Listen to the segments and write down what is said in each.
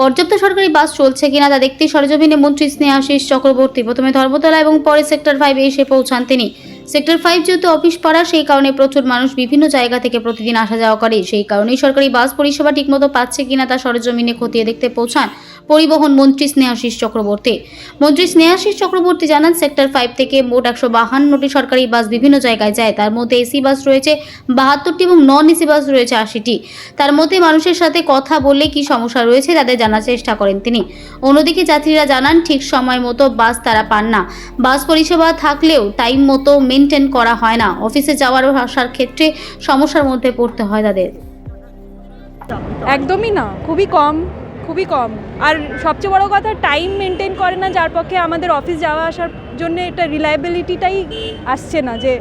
পর্যাপ্ত সরকারি বাস চলছে কিনা তা দেখতে সরজমিনে মন্ত্রী স্নেহাশিস চক্রবর্তী। প্রথমে ধর্মতলা এবং পরে সেক্টর ফাইভে এসে পৌঁছান তিনি। সেক্টর ফাইভ যেহেতু অফিস পাড়া, সেই কারণে প্রচুর মানুষ বিভিন্ন জায়গা থেকে প্রতিদিন আসা যাওয়া করে। সেই কারণেই সরকারি বাস পরিষেবা ঠিকমতো পাচ্ছে কিনা তা সরজমিনে খতিয়ে দেখতে পৌঁছান পরিবহন মন্ত্রী স্নেহাশিস চক্রবর্তী। মন্ত্রী স্নেহাশিস চক্রবর্তী জানান, সেক্টর ফাইভ থেকে মোট একশো বাহান্নটি সরকারি বাস বিভিন্ন জায়গায় যায়। তার মধ্যে এসি বাস রয়েছে, বাহাত্তরটি এবং নন এসি বাস রয়েছে আশিটি। তার মধ্যে মানুষের সাথে কথা বললে কি সমস্যা রয়েছে, তাদের জানার চেষ্টা করেন তিনি। অন্যদিকে যাত্রীরা জানান, ঠিক সময় মতো বাস তারা পান না। বাস পরিষেবা থাকলেও টাইম মতো মেনটেন করা হয় না। অফিসে যাওয়ার আসার ক্ষেত্রে সমস্যার মধ্যে পড়তে হয় তাদের। একদমই না, খুবই কম। খুবই কম। আর সবচেয়ে বড় কথা টাইম মেনটেন করে না, যার পক্ষে আমাদের অফিস যাওয়া আসার জন্য এটা রিলায়েবিলিটিটাই আসছে না, যে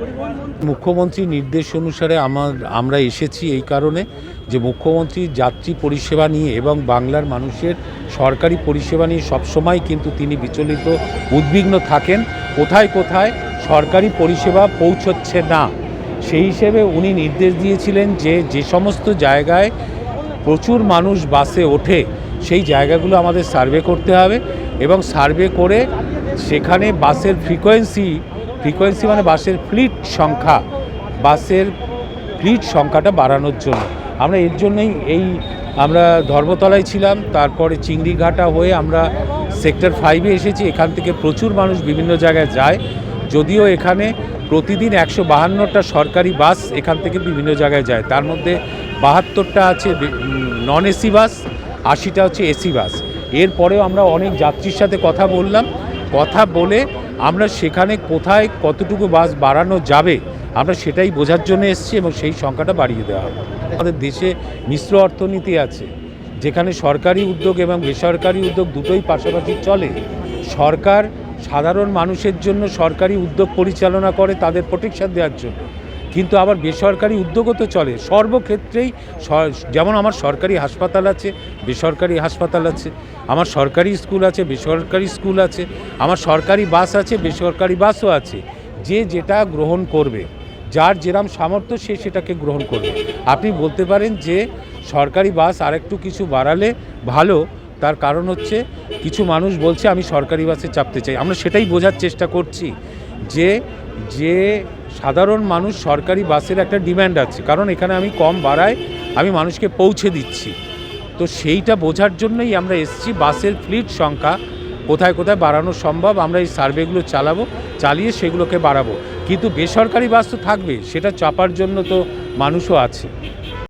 মুখ্যমন্ত্রীর নির্দেশ অনুসারে আমার, আমরা এসেছি এই কারণে যে মুখ্যমন্ত্রী যাত্রী পরিষেবা নিয়ে এবং বাংলার মানুষের সরকারি পরিষেবা নিয়ে সবসময় কিন্তু তিনি বিচলিত, উদ্বিগ্ন থাকেন। কোথায় কোথায় সরকারি পরিষেবা পৌঁছচ্ছে না, সেই হিসেবে উনি নির্দেশ দিয়েছিলেন যে যে সমস্ত জায়গায় প্রচুর মানুষ বাসে ওঠে সেই জায়গাগুলো আমাদের সার্ভে করতে হবে এবং সার্ভে করে সেখানে বাসের ফ্রিকোয়েন্সি ফ্রিকোয়েন্সি মানে বাসের ফ্লিট সংখ্যা, বাসের ফ্লিট সংখ্যাটা বাড়ানোর জন্য। আমরা এর জন্যই এই, আমরা ধর্মতলায় ছিলাম, তারপরে চিংড়িঘাটা হয়ে আমরা সেক্টর ফাইভে এসেছি, এখান থেকে প্রচুর মানুষ বিভিন্ন জায়গায় যায়। যদিও এখানে প্রতিদিন একশো বাহান্নটা সরকারি বাস এখান থেকে বিভিন্ন জায়গায় যায়। তার মধ্যে বাহাত্তরটা আছে নন এসি বাস আশিটা হচ্ছে এসি বাস। এরপরেও আমরা অনেক যাত্রীর সাথে কথা বললাম। কথা বলে আমরা সেখানে কোথায় কতটুকু বাস বাড়ানো যাবে, আমরা সেটাই বোঝার জন্য এসেছি এবং সেই সংখ্যাটা বাড়িয়ে দেওয়া হবে। আমাদের দেশে মিশ্র অর্থনীতি আছে, যেখানে সরকারি উদ্যোগ এবং বেসরকারি উদ্যোগ দুটোই পাশাপাশি চলে। সরকার সাধারণ মানুষের জন্য সরকারি উদ্যোগ পরিচালনা করে, তাদের প্রোটেকশন দেওয়ার জন্য। কিন্তু আবার বেসরকারি উদ্যোগও তো চলে। সর্বক্ষেত্রেই যেমন আমার সরকারি হাসপাতাল আছে, বেসরকারি হাসপাতাল আছে, আমার সরকারি স্কুল আছে, বেসরকারি স্কুল আছে, আমার সরকারি বাস আছে, বেসরকারি বাসও আছে। যে যেটা গ্রহণ করবে, যার যেরাম সামর্থ্য সে সেটাকে গ্রহণ করবে। আপনি বলতে পারেন যে সরকারি বাস আরেকটু কিছু বাড়ালে ভালো, তার কারণ হচ্ছে কিছু মানুষ বলছে, আমি সরকারি বাসে চাপতে চাই। আমরা সেটাই বোঝার চেষ্টা করছি যে যে সাধারণ মানুষ সরকারি বাসের একটা ডিম্যান্ড আছে। কারণ এখানে আমি কম বাড়ায় আমি মানুষকে পৌঁছে দিচ্ছি। তো সেইটা বোঝার জন্যই আমরা এসছি। বাসের ফ্লিট সংখ্যা কোথায় কোথায় বাড়ানো সম্ভব আমরা এই সার্ভেগুলো চালাবো, চালিয়ে সেগুলোকে বাড়াবো। কিন্তু বেসরকারি বাস তো থাকবে, সেটা চাপার জন্য তো মানুষও আছে।